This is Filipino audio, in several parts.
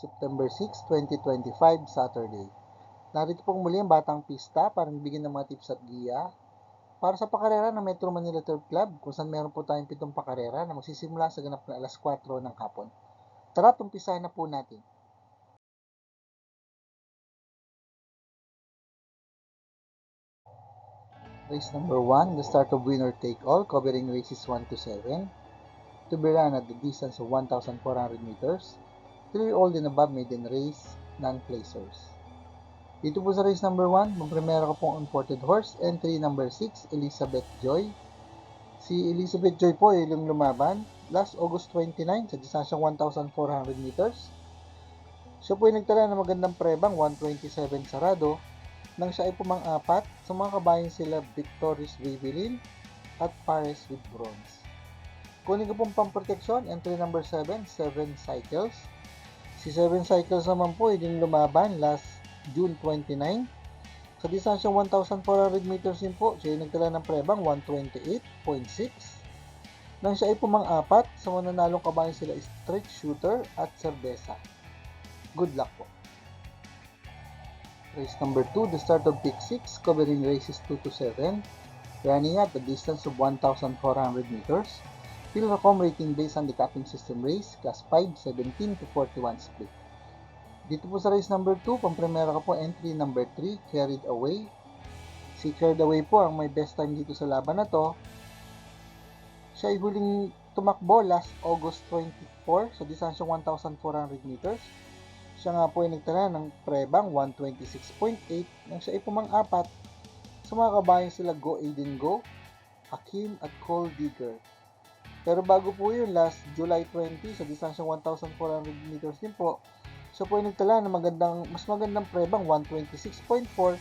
September 6, 2025, Saturday. Narito pong muli ang Batang Pista para bigyan ng mga tips at giya para sa pakarera ng Metro Manila Turf Club kung saan meron po tayong pitong pakarera na magsisimula sa ganap na alas 4 ng hapon. Tara, tumpisahan na po natin. Race number 1, the start of winner take all, covering races 1 to 7. To be run at the distance of 1,400 meters. 3 old and above maiden race, non-placers. Dito po sa race number 1, magpremera ko pong imported horse, entry number 6, Elizabeth Joy. Si Elizabeth Joy po ay yung lumaban last August 29 sa distansyang 1,400 meters. Siya po ay nagtala ng magandang prebang 127 sarado nang siya ay pumang-apat sa mga kabayan sila Victorious Vivilin at Paris with Bronze. Kunin ko pong pamproteksyon, entry number 7, 7 cycles. Si 7 cycles naman po yung lumaban last June 29. Sa distansyang 1,400 meters din po, siya ay nagtala ng prebang 128.6. Nang siya ay pumang-apat sa mananalong kabayan sila Straight Shooter at Cerveza. Good luck po. Race number 2, the start of pick 6, covering races 2 to 7, running at a distance of 1,400 meters. Philracom rating based on the capping system race, class 5, 17 to 41 split. Dito po sa race number 2, pampremera ko po entry number 3, Carried Away. Si Carried Away po ang may best time dito sa laban na to. Siya ay huling tumakbo last August 24 sa distansyang 1,400 meters. Siya nga po ay nagtala ng prebang 126.8 nang siya ay pumang-apat sa mga kabayan sila Go Aiden Go, Hakim at Cole Digger. Pero bago po yun, last July 20 sa distansyang 1,400 meters din po, siya po ay nagtala ng magandang, mas magandang prebang 126.4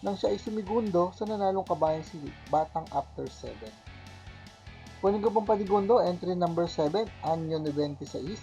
nang siya ay sumigundo sa nanalong kabayan si Batang After 7. Kunin ko pong panigundo, entry number 7, Anyo 96.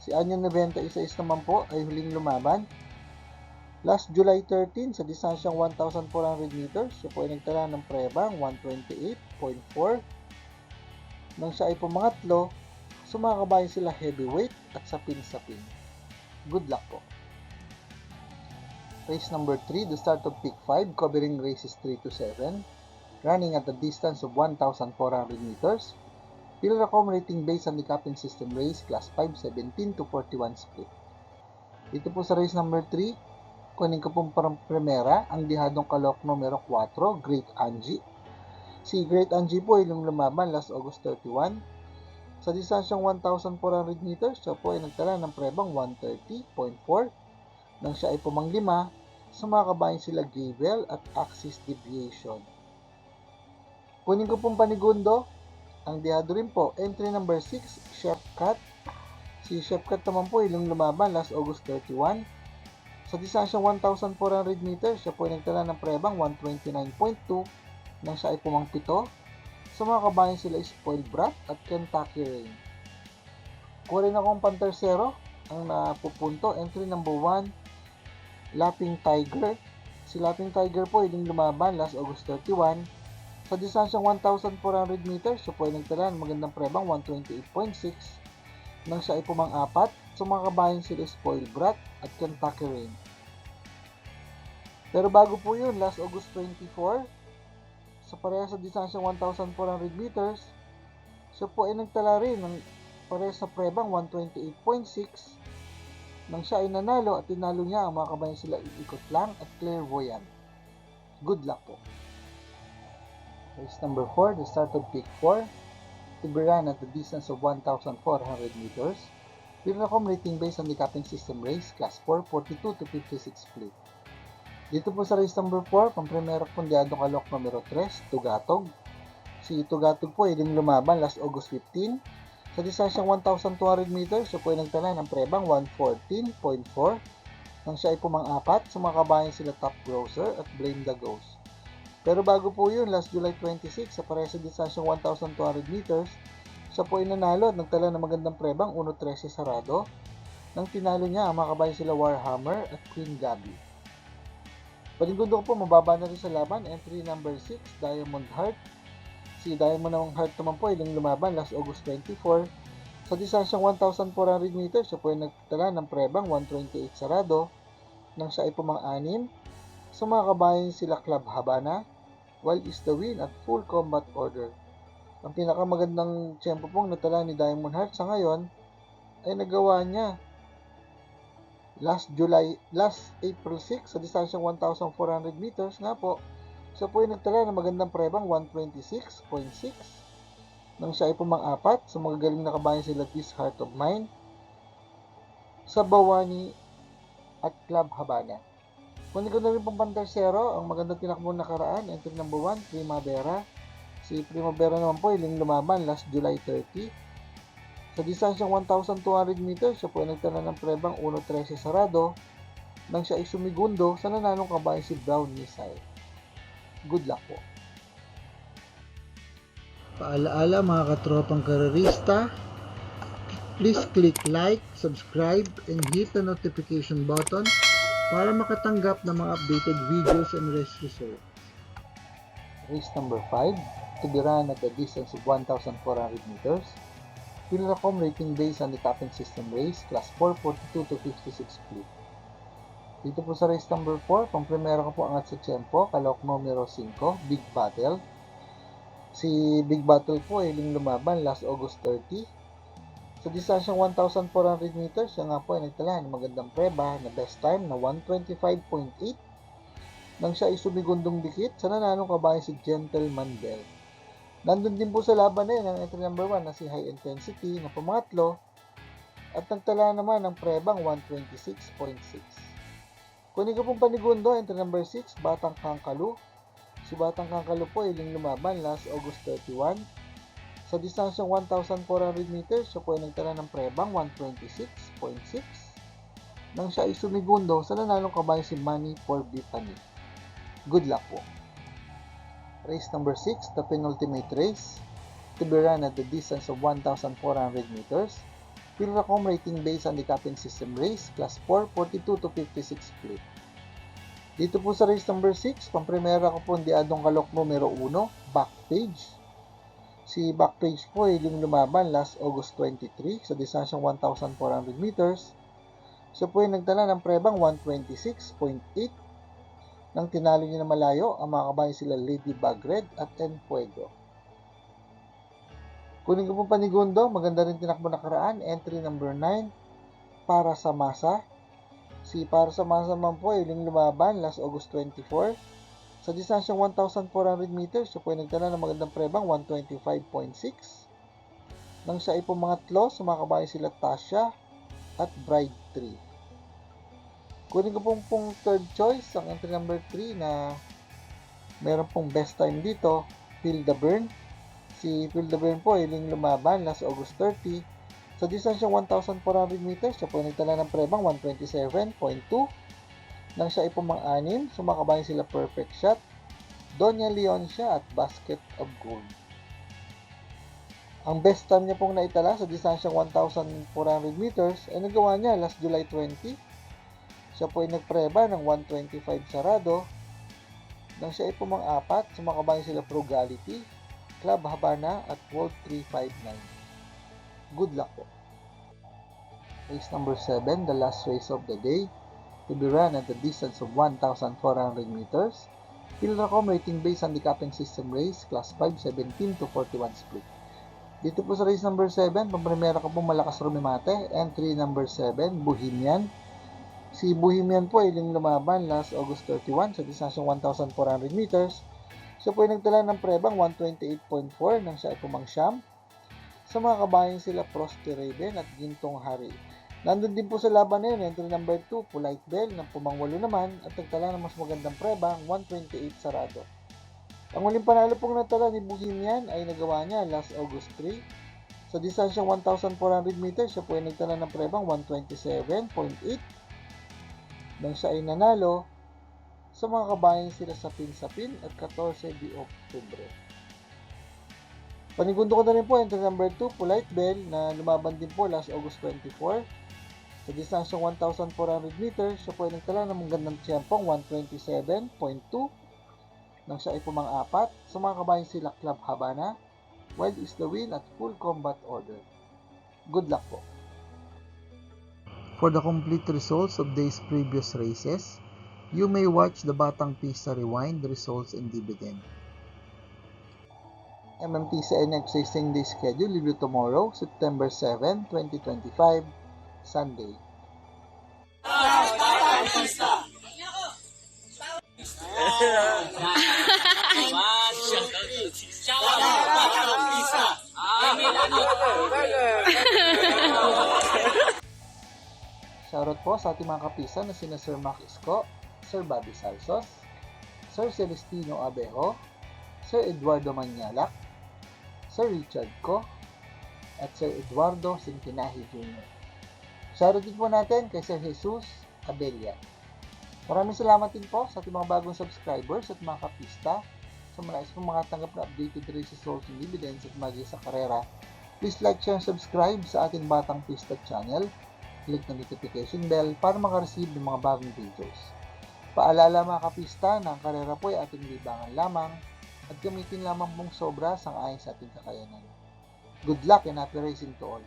Si Anyo 96 naman po ay huling lumaban. Last July 13 sa distansyang 1,400 meters, siya po ay nagtala ng prebang 128.4 nang siya ay pumangatlo, sumakabayan sila heavyweight at sapin-sapin. Good luck po. Race number 3, the start of pick 5, covering races 3 to 7, running at a distance of 1,400 meters. Philracom rating based on the capping system race, class 5, 17 to 41 split. Dito po sa race number 3, kunin ko pong primera, ang dihadong kalok numero 4, Great Angie. Si Great Angie po ay yung lumaban last August 31. Sa distansyang 1,400 meters, siya po ay nagtala ng prebang 130.4 nang siya ay pumanglima sa mga kabayan sila Gavel at Axis Deviation. Kunin ko pong panigundo, ang dihado rin po, entry number 6, Chef Cat. Si Chef Cat naman po yung lumaban last August 31. Sa distansyang 1,400 meters, siya po ay nagtala ng prebang 129.2 nang siya ay pumangpito sa mga kabayan sila Spoiled Brat at Kentucky Rain. Kuha rin akong pantersero ang napupunto. Entry number 1, Lapping Tiger. Si Lapping Tiger po yung lumaban last August 31. Sa distansyang 1,400 meters, siya po ay nagtala ng magandang prebang 128.6 nang siya ay pumang-apat sa mga kabayan sila Spoiled Brat at Kentucky Rain. Pero bago po yun, last August 24, sa pareha sa distansyang 1,400 meters, siya po ay nagtala rin ng pareha sa prebang 128.6 nang siya ay nanalo at tinalo niya ang mga kabayan sila Ikot Lang at Clairvoyant. Good luck po. Race number 4, the start of pick 4, to be run at the distance of 1,400 meters. Pinacom rating based on the capping system race, class 4, 42 to 56 split. Dito po sa race number 4, pang primero pundyado kalok numero 3, Tugatog. Si Tugatog po ay lumaban last August 15. Sa distansyang 1,200 meters, siya po ay nagtala ng prebang 114.4 nang siya ay pumang-apat sa mga kabayan sila Top Grocer at Blame the Ghost. Pero bago po yun, last July 26, sa pareha sa distansyang 1,200 meters, siya po ay nanalo at nagtala ng magandang prebang 1.13 sarado nang tinalo niya ang mga kabayan sila Warhammer at Queen Gabi. Ko po, mababa na rin sa laban. Entry number 6, Diamond Heart. Si Diamond ng Heart naman po, ilang lumaban last August 24. Sa distansyang 1,400 meters, siya po ay nagtala ng prebang 128 sarado nang siya ay pumang-anim. Sa mga kabayan sila Club Habana, Wild is the Win at Full Combat Order. Ang pinakamagandang tiyempo pong natala ni Diamond Heart sa ngayon ay nagawa niya last July, last April 6 sa distansyang 1,400 meters nga po. Siya po ay nagtala ng magandang prebang 126.6 nang siya ay pumang-apat sa mga galing na kabayan sila This Heart of Mine sa Bawani at Club Habana. Kunin ko na rin pang pantersero, ang magandang tinakbo nakaraan, entry number 1, Primavera. Si Primavera naman po, iling lumaban last July 30. Sa distansyang 1,200 meters, siya po ay nagtala ng prebang 1.13 sarado nang siya ay sumigundo sa nananong kabayan si Brown Missile. Good luck po. Paalaala mga katropang karerista, please click like, subscribe, and hit the notification button para makatanggap ng mga updated videos and race results. Race number 5, to be run at a distance of 1,400 meters. Pilracom rating based on the Captain System race, class 442 to 56 split. Dito po sa race number 4, pang primera ko po angat sa Tiyempo, kalok numero 5, Big Battle. Si Big Battle po ay ling lumaban last August 30. Sa distansyang 1,400 meters, siya nga po ay nagtala ng magandang preba na best time na 125.8 nang siya ay sumigundong dikit sa nananong kabayan si Gentleman Bell. Nandun din po sa laban na yun ang entry number 1 na si High Intensity na pumangatlo at nagtala naman ng prebang 126.6. Kunin ko pong panigundo, entry number 6, Batang Kangkalu. Si Batang Kangkalu po ay lumaban last August 31. Sa distansyang 1,400 meters, siya po ay nagtala ng prebang 126.6 nang siya ay sumigundo sa nanalong kabayan si Manny for Bipani. Good luck po. Race number 6, the penultimate race, to be run at the distance of 1,400 meters. Pilracom rating based on the Captain System race, class 4, 42 to 56 split. Dito po sa race number 6, pang-primera ko po ang diadong kalok numero 1, back page. Si back page po ay yung lumaban last August 23 sa distansyang 1,400 meters. So po ay nagtala ng prebang 126.8 nang tinalo niya na malayo ang mga kabayan sila Lady Bagred at Enfuego. Kunin ko po panigundo, maganda rin tinakbo nakaraan, entry number 9 para sa masa. Si para sa masa man po ay lumaban last August 24. Sa distansyang 1,400 meters, siya po ay nagtala ng magandang prebang 125.6. Nang siya ay pumangatlo, kabayan sila Tasha at Bride 3. Kunin ko pong, pong third choice, ang entry number 3 na meron pong best time dito, Phil the Burn. Si Phil the Burn po ay lumaban last August 30. Sa distansyang 1,400 meters, siya po nagtala ng prebang 127.2 nang siya ay pumang-anim, sumakabayan sila perfect shot, Doña Leoncia at basket of gold. Ang best time niya pong naitala sa distansyang 1,400 meters ay nagawa niya last July 20. Siya po ay nagpreba ng 125 sarado nang siya ay pumang-apat, sumakabayan sila Frugality, Club Habana at World 359. Good luck po. Race number 7, the last race of the day to be run at the distance of 1,400 meters. Pilracom rating based on the Captain System race, class 5, 17 to 41 split. Dito po sa race number 7, pampremera ko po malakas rumimate, entry number 7, Bohemian. Si Bohemian po ay yung lumaban last August 31 sa distansyang 1,400 meters. Siya po ay nagtala ng prebang 128.4 nang siya ay pumangsyam. Sa mga kabayan sila Frosty Raven at Gintong Hari. Nandun din po sa laban na yun, entry number 2, Polite Bell, ng pumangwalo naman, at nagtala ng mas magandang preba, 128 sarado. Ang huling panalo pong natala ni Bohemian ay nagawa niya last August 3. Sa distansyang 1,400 meters, siya po ay nagtala ng prebang 127.8 nang siya ay nanalo sa mga kabayan sila sa Pinsapin at 14 de Octubre. Panigundo ko na rin po entry number 2, Polite Bell, na lumaban din po last August 24. Sa distansyang 1,400 meters, siya po ay nagtala ng magandang tiyempong 127.2 nang siya ay pumang-apat. Sa mga kabayan sila Club Habana, Wild is the Win at Full Combat Order. Good luck po! For the complete results of day's previous races, you may watch the Batang Pista Rewind results and dividend. MMTCI next racing day schedule will be tomorrow, September 7, 2025, Sunday. Shoutout po sa ating mga kapisa na sina Sir Mac Isko, Sir Bobby Salsos, Sir Celestino Abejo, Sir Eduardo Manyalak, Sir Richard Co, at Sir Eduardo Sintinahi Jr. Shoutout din po natin kay Sir Jesus Abelia. Maraming salamat din po sa ating mga bagong subscribers at mga kapista. Sa mga nais pong makatanggap na updated results, and dividends at magi sa karera, please like, share, and subscribe sa ating Batang Pista channel. Click ng notification bell para makareceive ng mga bagong videos. Paalala mga kapista na ang karera po ay ating libangan lamang at gamitin lamang pong sobra sang ayon sa ating kakayanan. Good luck and happy racing to all!